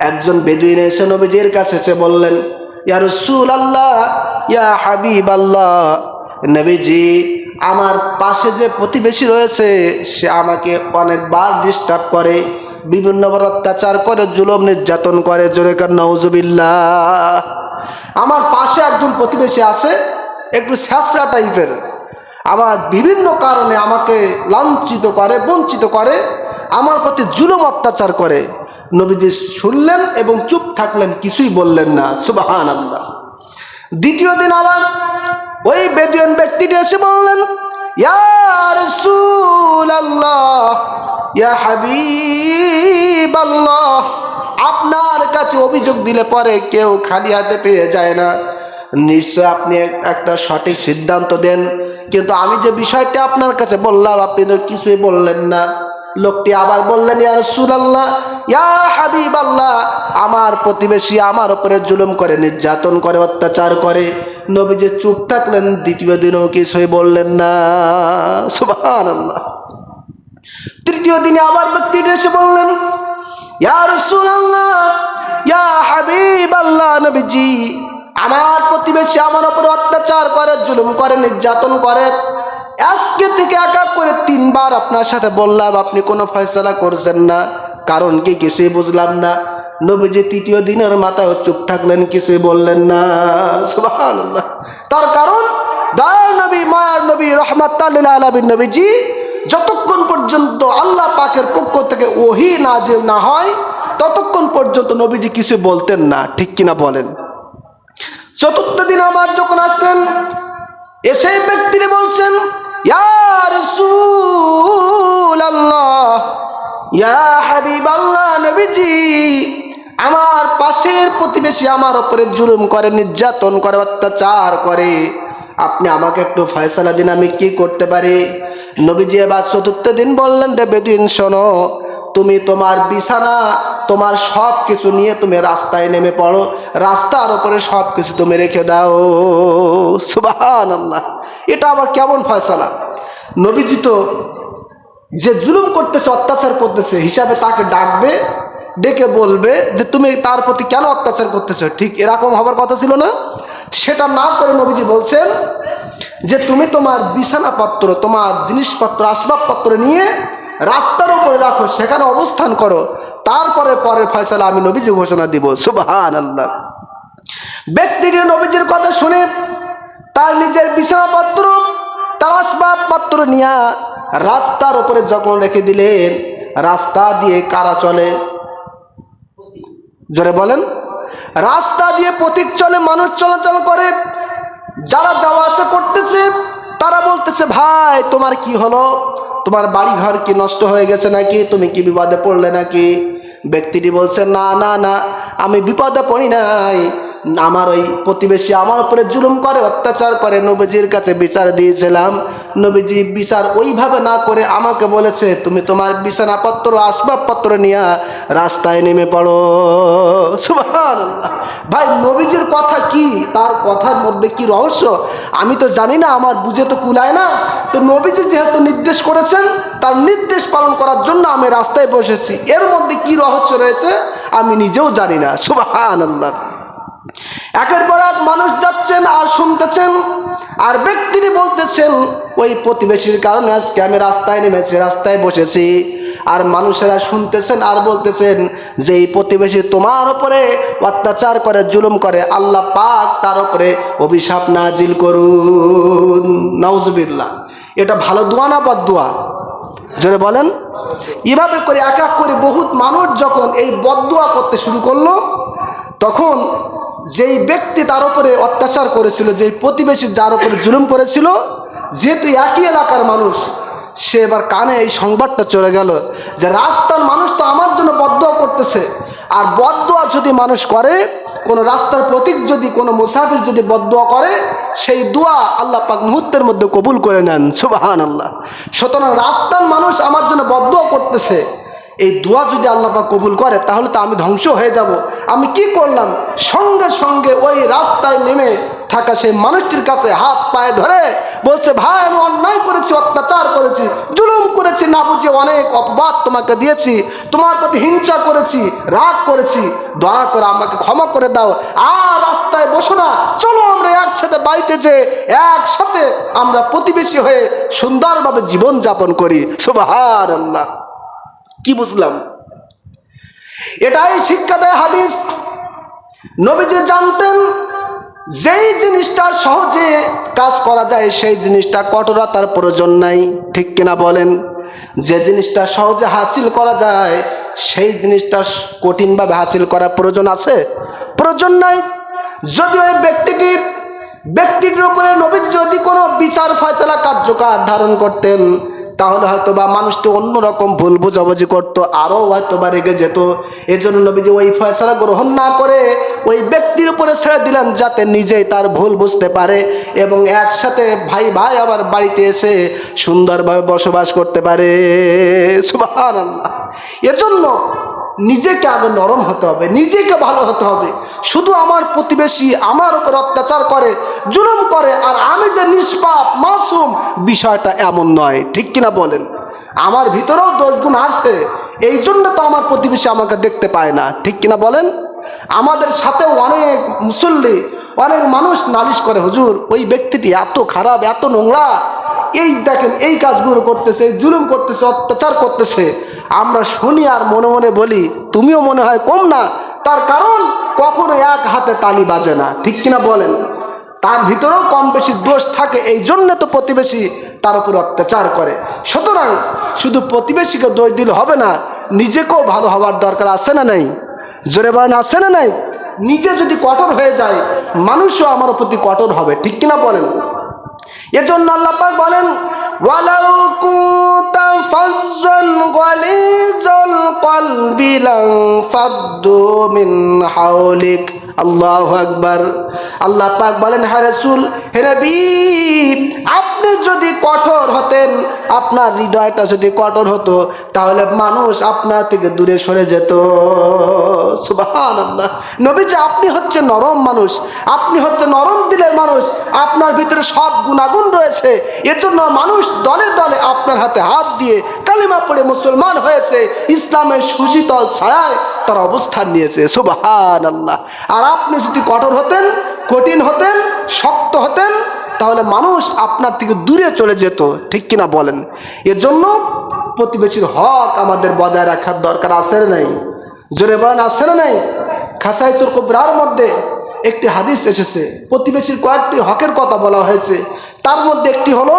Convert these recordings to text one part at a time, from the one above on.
একজন বেদুইন এসে নবীজির কাছে এসে বললেন, ইয়া রসুল আল্লাহ ইয়া হাবিব আল্লাহ নবীজি, আমার পাশে যে প্রতিবেশী রয়েছে, সে আমাকে অনেকবার ডিস্টার্ব করে বিভিন্নবার অত্যাচার করে, জুলম নির্যাতন করে, জোরে কার নওজুবিল্লাহ আমার পাশে একজন প্রতিবেশী আছে, একটু স্যাঁচড়া টাইপের। আমার বিভিন্ন কারণে আমাকে লাঞ্ছিত করে, বঞ্চিত করে, আমার প্রতি জুলুম অত্যাচার করে। নবীজি শুনলেন এবং চুপ থাকলেন, কিছুই বললেন না। সুবাহান আল্লাহ দ্বিতীয় দিন আবার ওই বেদিয়ান ব্যক্তিটি এসে বললেন, ইয়া রাসূলুল্লাহ, ইয়া হাবিব আল্লাহ আপনার কাছে অভিযোগ দিলে পরে কেউ খালি হাতে পেয়ে যায় না। নিশ্চয় আপনি একটা সঠিক সিদ্ধান্ত দেন, কিন্তু আমি যে বিষয়টা আপনার কাছে বললাম, আপনি কিছুই বললেন না। লোকটি আবার বললেন, ইয়া রাসূলুল্লাহ, ইয়া হাবিব আল্লাহ আমার প্রতিবেশী আমার উপরে জুলুম করে, নির্যাতন করে, অত্যাচার করে। নবীজি চুপ থাকলেন, দ্বিতীয় দিনও কিছুই বললেন না। সুবহানাল্লাহ। তৃতীয় দিনে আবার ব্যক্তিটি এসে বললেন, ইয়া রাসূলুল্লাহ, ইয়া হাবিব আল্লাহ নবীজি, আমার প্রতিবেশী আমার উপর অত্যাচার করে, জুলুম করে, নির্যাতন করে আজকে থেকে এক এক করে তিনবার আপনার সাথে বললাম, আপনি কোনো ফয়সলা করছেন না। কারণ কি কিছুই বুঝলাম না। নবীজি তৃতীয় দিনের মাথায় চুপ থাকলেন, কিছুই বললেন না। তার কারণ দয়ার নবী, মায়ার নবী রহমাত আলমীর নবীজি, যতক্ষণ পর্যন্ত আল্লাহ পাকের পক্ষ থেকে ওহি নাজিল না হয়, ততক্ষণ পর্যন্ত নবীজি কিছু বলতেন না। ঠিক কিনা বলেন? চতুর্থ দিন আমার যখন আসলেন এসে ব্যক্তিটি বলছেন আমার পাশের প্রতিবেশী আমার ওপরে জুলুম করে, নির্যাতন করে, অত্যাচার করে। আপনি আমাকে একটু ফয়সালা দিন, আমি কি করতে পারি? নবীজি এবার চতুর্থ দিন বললেন, রে বেদিন, শোনো তুমি তোমার বিছানা, তোমার সব কিছু নিয়ে তুমি রাস্তায় নেমে পড়ো। রাস্তার ওপরে সব কিছু তুমি রেখে দাও। সুবাহান আল্লাহ এটা আবার কেমন ফয়সালা? নবীজি তো যে জুলুম করতেছে, অত্যাচার করতেছে, হিসাবে তাকে ডাকবে, ডেকে বলবে যে তুমি তার প্রতি কেন অত্যাচার করতেছো? ঠিক এরকম হবার কথা ছিল না? সেটা না করে নবীজি বলছেন যে তুমি তোমার বিছানাপত্র, তোমার জিনিসপত্র, আসবাবপত্র নিয়ে রাস্তার উপরে রাখো, সেখানে অবস্থান করো। তারপরে পরের ফয়সালা আমি নবীজি ঘোষণা দিব। সুবাহান আল্লাহ ব্যক্তিটি নবীজির কথা শুনে তার নিজের বিছানাপত্র, তার আসবাবপত্র নিয়ে রাস্তার উপরে যখন রেখে দিলেন, রাস্তা দিয়ে কারা চলে? জোরে বলেন। রাস্তা দিয়ে প্রতীক চলে, মানুষ চলাচল করে। যারা যাওয়া আসা করতেছে, তারা বলতেছে, ভাই, তোমার কি হলো? তোমার বাড়ি ঘর কি নষ্ট হয়ে গেছে নাকি? তুমি কি বিপদে পড়লে নাকি? ব্যক্তিটি বলছে, না না না, আমি বিপদে পড়ি নাই। আমার ওই প্রতিবেশী আমার উপরে জুলুম করে, অত্যাচার করে, নবীজির কাছে বিচার দিয়েছিলাম। নবীজি বিচার ওইভাবে না করে আমাকে বলেছে, তুমি তোমার বিছানাপত্র, আসবাবপত্র নিয়ে রাস্তায় নেমে পড়ো। ভাই, নবীজির কথা কি? তার কথার মধ্যে কি রহস্য? আমি তো জানি না, আমার বুঝে তো কুলায় না। তো নবীজি যেহেতু নির্দেশ করেছেন, তার নির্দেশ পালন করার জন্য আমি রাস্তায় বসেছি। এর মধ্যে কি রহস্য রয়েছে, আমি নিজেও জানি না। সুবহানাল্লাহ। একের পর এক মানুষ যাচ্ছেন আর শুনতেছেন, আর ব্যক্তিটি বলতেছেন, ওই প্রতিবেশীর কারণে আজকে আমি রাস্তায় নেমেছি, রাস্তায় বসেছি। আর মানুষেরা শুনতেছেন আর বলতেছেন, যে এই প্রতিবেশী তোমার ওপরে অত্যাচার করে, জুলুম করে, আল্লাহ পাক তার উপরে অভিশাপ নাজিল করুন। নওজবিল্লা এটা ভালো দোয়া না বদ দোয়া? জোরে বলেন। এভাবে করে এক এক করে বহুত মানুষ যখন এই বদদোয়া করতে শুরু করল, তখন যেই ব্যক্তি তার উপরে অত্যাচার করেছিল, যেই প্রতিবেশী যার উপরে জুলুম করেছিল, যেহেতু একই এলাকার মানুষ, সে এবার কানে এই সংবাদটা চলে গেল যে রাস্তার মানুষ তো আমার জন্য বদদোয়া করতেছে। আর বদদোয়া যদি মানুষ করে, কোনো রাস্তার প্রতীক যদি, কোনো মুসাফির যদি বদদোয়া করে, সেই দোয়া আল্লাহ পাক মুহূর্তের মধ্যে কবুল করে নেন। সুবাহান আল্লাহ সুতরাং রাস্তার মানুষ আমার জন্য বদদোয়া করতেছে। এই দোয়া যদি আল্লাহ কবুল করে, তাহলে তো আমি ধ্বংস হয়ে যাব। আমি কি করলাম? সঙ্গে সঙ্গে ওই রাস্তায় নেমে থাকা সেই মানুষটির কাছে হাত পায়ে ধরে বলছে, ভাই, আমি অন্যায় করেছি, অত্যাচার করেছি, জুলুম করেছি, না বুঝে অনেক অপবাদ তোমাকে দিয়েছি, তোমার প্রতি হিংসা করেছি, রাগ করেছি। দয়া করে আমাকে ক্ষমা করে দাও। আর রাস্তায় বসো না। চলো আমরা একসাথে বাড়িতে যে একসাথে আমরা প্রতিবেশী হয়ে সুন্দরভাবে জীবন যাপন করি। সুবাহার আল্লাহ কি বুঝলাম? এটাই শিক্ষা দেয় হাদিস। নবীজি জানতেন, যেই জিনিসটা সহজে কাজ করা যায়, সেই জিনিসটা কঠোরতার প্রয়োজন নাই। ঠিক কিনা বলেন? যে জিনিসটা সহজে হাসিল করা যায়, সেই জিনিসটা কঠিনভাবে হাসিল করার প্রয়োজন আছে? প্রয়োজন নাই। যদি ওই ব্যক্তিটি, ব্যক্তিটির উপরে নবী যদি কোনো বিচার ফয়সলা কার্যকর ধারণ করতেন তাহলে হয়তো বা মানুষটি অন্যরকম ভুল বুঝাবুঝি করতো, আরও হয়তো বা রেগে যেত। এজন্য নবীজি ওই ফয়সলা গ্রহণ না করে ওই ব্যক্তির উপরে ছেড়ে দিলেন যাতে নিজেই তার ভুল বুঝতে পারে এবং একসাথে ভাই ভাই আবার বাড়িতে এসে সুন্দরভাবে বসবাস করতে পারে। সুবাহান আল্লাহ এজন্য নিজেকে আগে নরম হতে হবে, নিজেকে ভালো হতে হবে। শুধু আমার প্রতিবেশী আমার উপর অত্যাচার করে, জুলুম করে, আর আমি যে নিষ্পাপ, মাসুম, বিষয়টা এমন নয়, ঠিক কিনা বলেন। আমার ভিতরেও দোষগুণ আছে। এই জন্য তো আমার প্রতিবেশী আমাকে দেখতে পায় না। ঠিক কিনা বলেন? আমাদের সাথেও অনেক মুসল্লি, অনেক মানুষ নালিশ করে, হুজুর, ওই ব্যক্তিটি এত খারাপ, এত নোংরা। এই দেখেন, এই কাজগুলো করতেছে জুলুম করতেছে, অত্যাচার করতেছে। আমরা শুনি আর মনে মনে বলি, তুমিও মনে হয় কম না। তার কারণ কখনো এক হাতে তালি বাজে না। ঠিক কিনা বলেন? তার ভিতরেও কম বেশি দোষ থাকে, এই জন্যে তো প্রতিবেশী তার উপর অত্যাচার করে। সুতরাং শুধু প্রতিবেশীকে দোষ দিলে হবে না, নিজেকেও ভালো হওয়ার দরকার আছে না নাই? জোরে বলেন, আছে না নাই? নিজে যদি কঠোর হয়ে যায়, মানুষও আমার প্রতি কঠোর হবে, ঠিক কিনা বলেন? এজন্য আল্লাহ পাক বলেন, ওয়ালাউ কুনতা ফাজ্জান গালিজাল কলবি লান ফাদ্দু মিন হাওলিক। আল্লাহু আকবার। আল্লাহ পাক বলেন, হে রাসূল, হে নবী আপনি যদি কঠোর হতেন, আপনার হৃদয়টা যদি কঠোর হতো, তাহলে মানুষ আপনার থেকে দূরে সরে যেত। সুবাহান আল্লাহ নবীজি, আপনি হচ্ছে নরম মানুষ, আপনি হচ্ছে নরম দিলের মানুষ, আপনার ভিতরে সব গুণাগুণ রয়েছে। এজন্য মানুষ দলে দলে আপনার হাতে হাত দিয়ে কালিমা পড়ে মুসলমান হয়েছে, ইসলামের সুশীতল ছায়ায় তার অবস্থান নিয়েছে। সুবাহান আল্লাহ আর আপনি যদি কঠোর হতেন, কঠিন হতেন, শক্ত হতেন তাহলে মানুষ আপনার থেকে দূরে চলে যেত, ঠিক কিনা বলেন? এর জন্য প্রতিবেশীর হক আমাদের বজায় রাখার দরকার আছে নাই? জোরে বলেন, আছে না নাই? খাসাইতুর কুবরার মধ্যে একটি হাদিস এসেছে, প্রতিবেশীর কয়েকটি হকের কথা বলা হয়েছে। তার মধ্যে একটি হলো,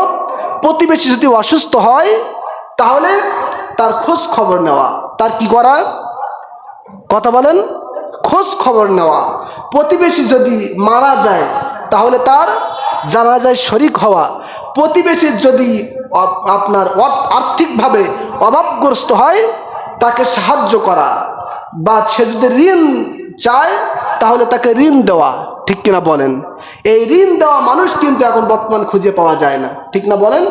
প্রতিবেশী যদি অসুস্থ হয়, তাহলে তার খোঁজ খবর নেওয়া। তার কি করা? কথা বলেন, খোঁজ খবর নেওয়া। প্রতিবেশী যদি মারা যায়, তাহলে তার জানা যায় শরিক হওয়া প্রতিবেশীর যদি আপনার আর্থিকভাবে অভাবগ্রস্ত হয়, তাকে সাহায্য করা। বা সে যদি ঋণ চায়, তাহলে তাকে ঋণ দেওয়া। ঠিক কিনা বলেন? এই ঋণ দেওয়া মানুষ কিন্তু এখন বর্তমান খুঁজে পাওয়া যায় না। ঠিক না বলেন?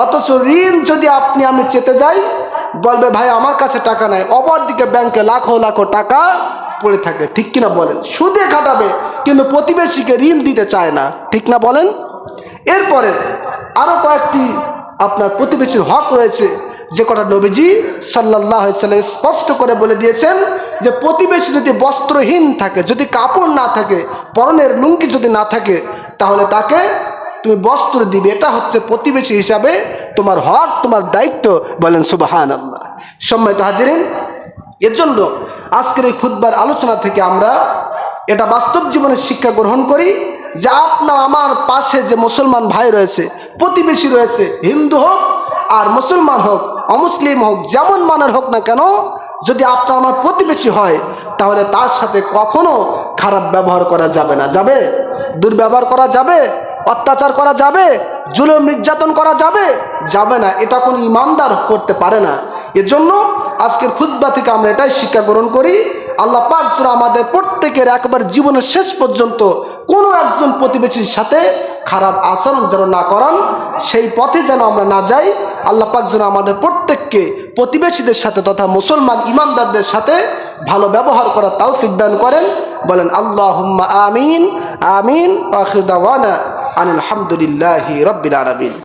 অথচ ঋণ যদি আপনি, আমি চেতে যাই, বলবে, ভাই, আমার কাছে টাকা নাই। অপর দিকে ব্যাংকে লাখো লাখো টাকা পড়ে থাকে, ঠিক কিনা বলেন? সুদে খাটাবে কিন্তু প্রতিবেশীকে ঋণ দিতে চায় না, ঠিক না বলেন? এরপরে আরও কয়েকটি আপনার প্রতিবেশীর হক রয়েছে, যে কটা নবীজি সাল্লাহ সাল্লাম স্পষ্ট করে বলে দিয়েছেন যে, প্রতিবেশী যদি বস্ত্রহীন থাকে, যদি কাপড় না থাকে, পরনের লুঙ্গি যদি না থাকে, তাহলে তাকে তুমি বস্ত্র দিবে। এটা হচ্ছে প্রতিবেশী হিসাবে তোমার হক, তোমার দায়িত্ব বলেন সুবাহান আল্লাহ সম্মানিত হাজিরিন এর জন্য আজকের এই খুদ্বার আলোচনা থেকে আমরা এটা বাস্তব জীবনের শিক্ষা গ্রহণ করি যে আপনার আমার পাশে যে মুসলমান ভাই রয়েছে, প্রতিবেশী রয়েছে, হিন্দু হোক আর মুসলমান হোক, অমুসলিম হোক, যেমন মানের হোক না কেন, যদি আপনার আমার প্রতিবেশী হয়, তাহলে তার সাথে কখনো খারাপ ব্যবহার করা যাবে না। যাবে? দুর্ব্যবহার করা যাবে? অত্যাচার করা যাবে? জুলুম নির্যাতন করা যাবে? যাবে না। এটা কোনো ইমানদার করতে পারে না। এজন্য আজকের খুদ্া থেকে আমরা এটাই শিক্ষা গ্রহণ করি, আল্লাহ পাক যেন আমাদের প্রত্যেকের একবার জীবনের শেষ পর্যন্ত কোনো একজন প্রতিবেশীর সাথে খারাপ আচরণ যেন না করান, সেই পথে যেন আমরা না যাই, আল্লাহ পাক যেন আমাদের প্রত্যেককে প্রতিবেশীদের সাথে তথা মুসলমান ইমানদারদের সাথে ভালো ব্যবহার করার তাও দান করেন, বলেন আল্লাহ আমিন আমিন দাওয়ানা আনিল রব্বিল আলামিন।